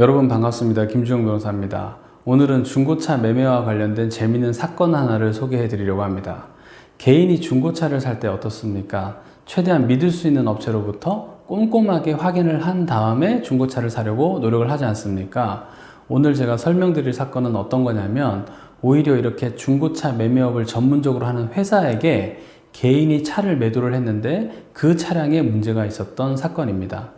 여러분 반갑습니다. 김주영 변호사입니다. 오늘은 중고차 매매와 관련된 재미있는 사건 하나를 소개해 드리려고 합니다. 개인이 중고차를 살 때 어떻습니까? 최대한 믿을 수 있는 업체로부터 꼼꼼하게 확인을 한 다음에 중고차를 사려고 노력을 하지 않습니까? 오늘 제가 설명드릴 사건은 어떤 거냐면 오히려 이렇게 중고차 매매업을 전문적으로 하는 회사에게 개인이 차를 매도를 했는데 그 차량에 문제가 있었던 사건입니다.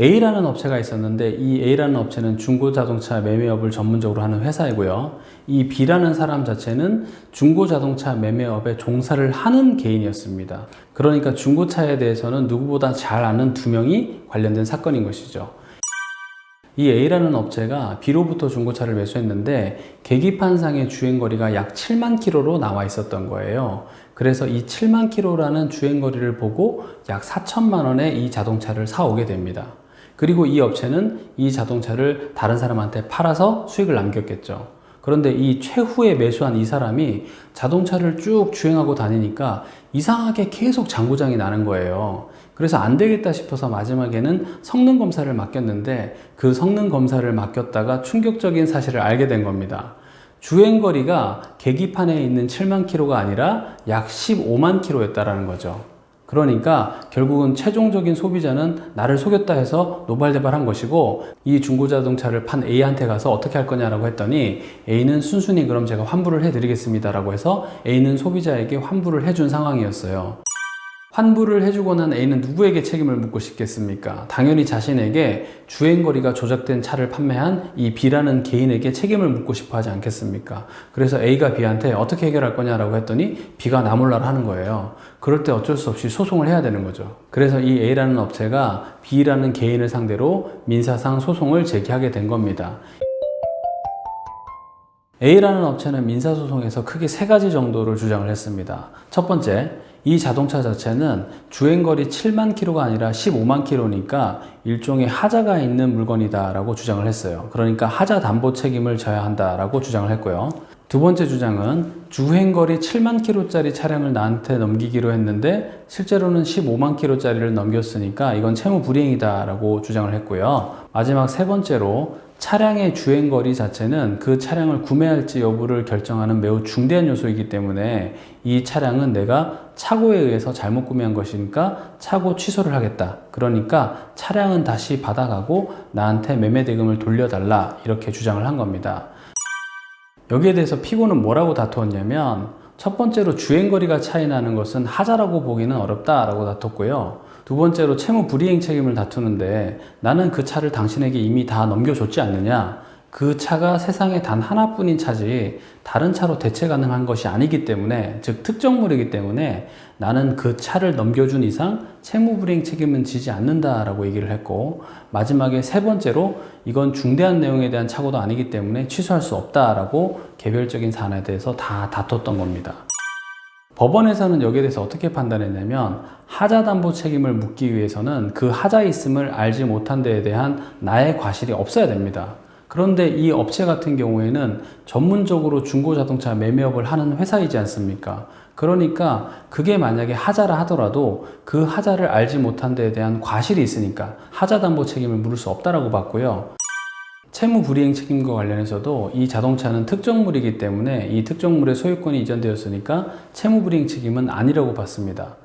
A라는 업체가 있었는데 이 A라는 업체는 중고 자동차 매매업을 전문적으로 하는 회사이고요. 이 B라는 사람 자체는 중고 자동차 매매업에 종사를 하는 개인이었습니다. 그러니까 중고차에 대해서는 누구보다 잘 아는 두 명이 관련된 사건인 것이죠. 이 A라는 업체가 B로부터 중고차를 매수했는데 계기판상의 주행거리가 약 7만 킬로로 나와 있었던 거예요. 그래서 이 7만 킬로라는 주행거리를 보고 약 4천만 원에 이 자동차를 사오게 됩니다. 그리고 이 업체는 이 자동차를 다른 사람한테 팔아서 수익을 남겼겠죠. 그런데 이 최후에 매수한 이 사람이 자동차를 쭉 주행하고 다니니까 이상하게 계속 장고장이 나는 거예요. 그래서 안 되겠다 싶어서 마지막에는 성능 검사를 맡겼는데 그 성능 검사를 맡겼다가 충격적인 사실을 알게 된 겁니다. 주행 거리가 계기판에 있는 7만 킬로가 아니라 약 15만 킬로였다라는 거죠. 그러니까 결국은 최종적인 소비자는 나를 속였다 해서 노발대발한 것이고 이 중고자동차를 판 A한테 가서 어떻게 할 거냐라고 했더니 A는 순순히 그럼 제가 환불을 해드리겠습니다라고 해서 A는 소비자에게 환불을 해준 상황이었어요. 환불을 해주고 난 A는 누구에게 책임을 묻고 싶겠습니까? 당연히 자신에게 주행거리가 조작된 차를 판매한 이 B라는 개인에게 책임을 묻고 싶어 하지 않겠습니까? 그래서 A가 B한테 어떻게 해결할 거냐라고 했더니 B가 나몰라라 하는 거예요. 그럴 때 어쩔 수 없이 소송을 해야 되는 거죠. 그래서 이 A라는 업체가 B라는 개인을 상대로 민사상 소송을 제기하게 된 겁니다. A라는 업체는 민사소송에서 크게 세 가지 정도를 주장을 했습니다. 첫 번째, 이 자동차 자체는 주행거리 7만 킬로가 아니라 15만 킬로니까 일종의 하자가 있는 물건이다라고 주장을 했어요. 그러니까 하자 담보 책임을 져야 한다라고 주장을 했고요. 두 번째 주장은 주행거리 7만 킬로짜리 차량을 나한테 넘기기로 했는데 실제로는 15만 킬로짜리를 넘겼으니까 이건 채무 불이행이다라고 주장을 했고요. 마지막 세 번째로 차량의 주행거리 자체는 그 차량을 구매할지 여부를 결정하는 매우 중대한 요소이기 때문에 이 차량은 내가 차고에 의해서 잘못 구매한 것이니까 차고 취소를 하겠다. 그러니까 차량은 다시 받아가고 나한테 매매 대금을 돌려달라. 이렇게 주장을 한 겁니다. 여기에 대해서 피고는 뭐라고 다투었냐면 첫 번째로 주행거리가 차이 나는 것은 하자라고 보기는 어렵다라고 다퉜고요. 두 번째로 채무 불이행 책임을 다투는데 나는 그 차를 당신에게 이미 다 넘겨줬지 않느냐? 그 차가 세상에 단 하나뿐인 차지 다른 차로 대체 가능한 것이 아니기 때문에 즉 특정물이기 때문에 나는 그 차를 넘겨준 이상 채무불이행 책임은 지지 않는다라고 얘기를 했고 마지막에 세 번째로 이건 중대한 내용에 대한 착오도 아니기 때문에 취소할 수 없다라고 개별적인 사안에 대해서 다 다퉜던 겁니다. 법원에서는 여기에 대해서 어떻게 판단했냐면 하자 담보 책임을 묻기 위해서는 그 하자 있음을 알지 못한 데에 대한 나의 과실이 없어야 됩니다. 그런데 이 업체 같은 경우에는 전문적으로 중고 자동차 매매업을 하는 회사이지 않습니까? 그러니까 그게 만약에 하자라 하더라도 그 하자를 알지 못한 데에 대한 과실이 있으니까 하자 담보 책임을 물을 수 없다라고 봤고요. 채무 불이행 책임과 관련해서도 이 자동차는 특정물이기 때문에 이 특정물의 소유권이 이전되었으니까 채무 불이행 책임은 아니라고 봤습니다.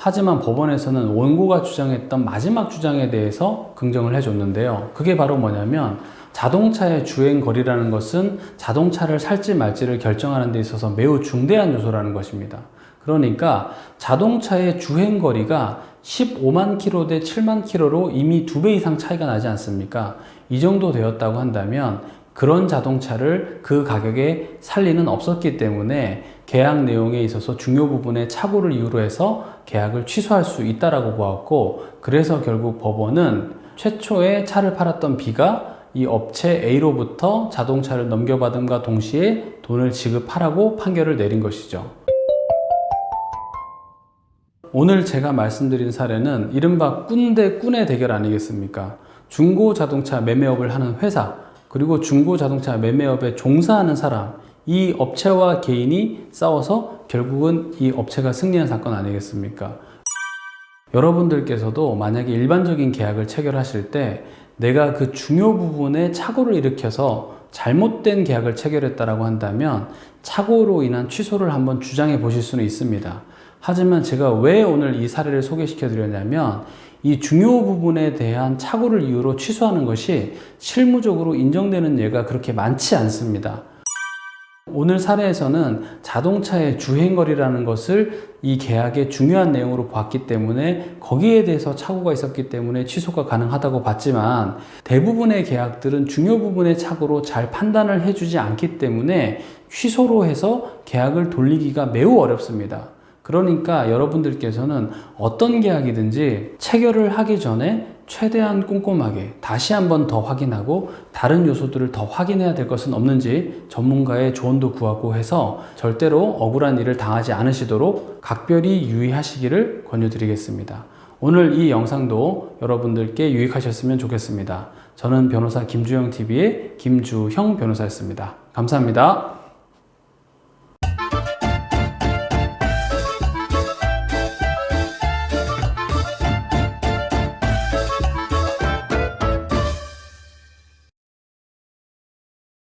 하지만 법원에서는 원고가 주장했던 마지막 주장에 대해서 긍정을 해줬는데요. 그게 바로 뭐냐면 자동차의 주행 거리라는 것은 자동차를 살지 말지를 결정하는 데 있어서 매우 중대한 요소라는 것입니다. 그러니까 자동차의 주행 거리가 15만 킬로 대 7만 킬로로 이미 두 배 이상 차이가 나지 않습니까? 이 정도 되었다고 한다면 그런 자동차를 그 가격에 살 리는 없었기 때문에 계약 내용에 있어서 중요 부분의 착오를 이유로 해서 계약을 취소할 수 있다라고 보았고 그래서 결국 법원은 최초에 차를 팔았던 B가 이 업체 A로부터 자동차를 넘겨받음과 동시에 돈을 지급하라고 판결을 내린 것이죠. 오늘 제가 말씀드린 사례는 이른바 꾼 대 꾼의 대결 아니겠습니까? 중고 자동차 매매업을 하는 회사, 그리고 중고 자동차 매매업에 종사하는 사람, 이 업체와 개인이 싸워서 결국은 이 업체가 승리한 사건 아니겠습니까? 여러분들께서도 만약에 일반적인 계약을 체결하실 때 내가 그 중요 부분에 착오를 일으켜서 잘못된 계약을 체결했다라고 한다면 착오로 인한 취소를 한번 주장해 보실 수는 있습니다. 하지만 제가 왜 오늘 이 사례를 소개시켜 드렸냐면 이 중요 부분에 대한 착오를 이유로 취소하는 것이 실무적으로 인정되는 예가 그렇게 많지 않습니다. 오늘 사례에서는 자동차의 주행거리라는 것을 이 계약의 중요한 내용으로 봤기 때문에 거기에 대해서 착오가 있었기 때문에 취소가 가능하다고 봤지만 대부분의 계약들은 중요 부분의 착오로 잘 판단을 해주지 않기 때문에 취소로 해서 계약을 돌리기가 매우 어렵습니다. 그러니까 여러분들께서는 어떤 계약이든지 체결을 하기 전에 최대한 꼼꼼하게 다시 한번 더 확인하고 다른 요소들을 더 확인해야 될 것은 없는지 전문가의 조언도 구하고 해서 절대로 억울한 일을 당하지 않으시도록 각별히 유의하시기를 권유드리겠습니다. 오늘 이 영상도 여러분들께 유익하셨으면 좋겠습니다. 저는 변호사 김주영 TV의 김주형 변호사였습니다. 감사합니다.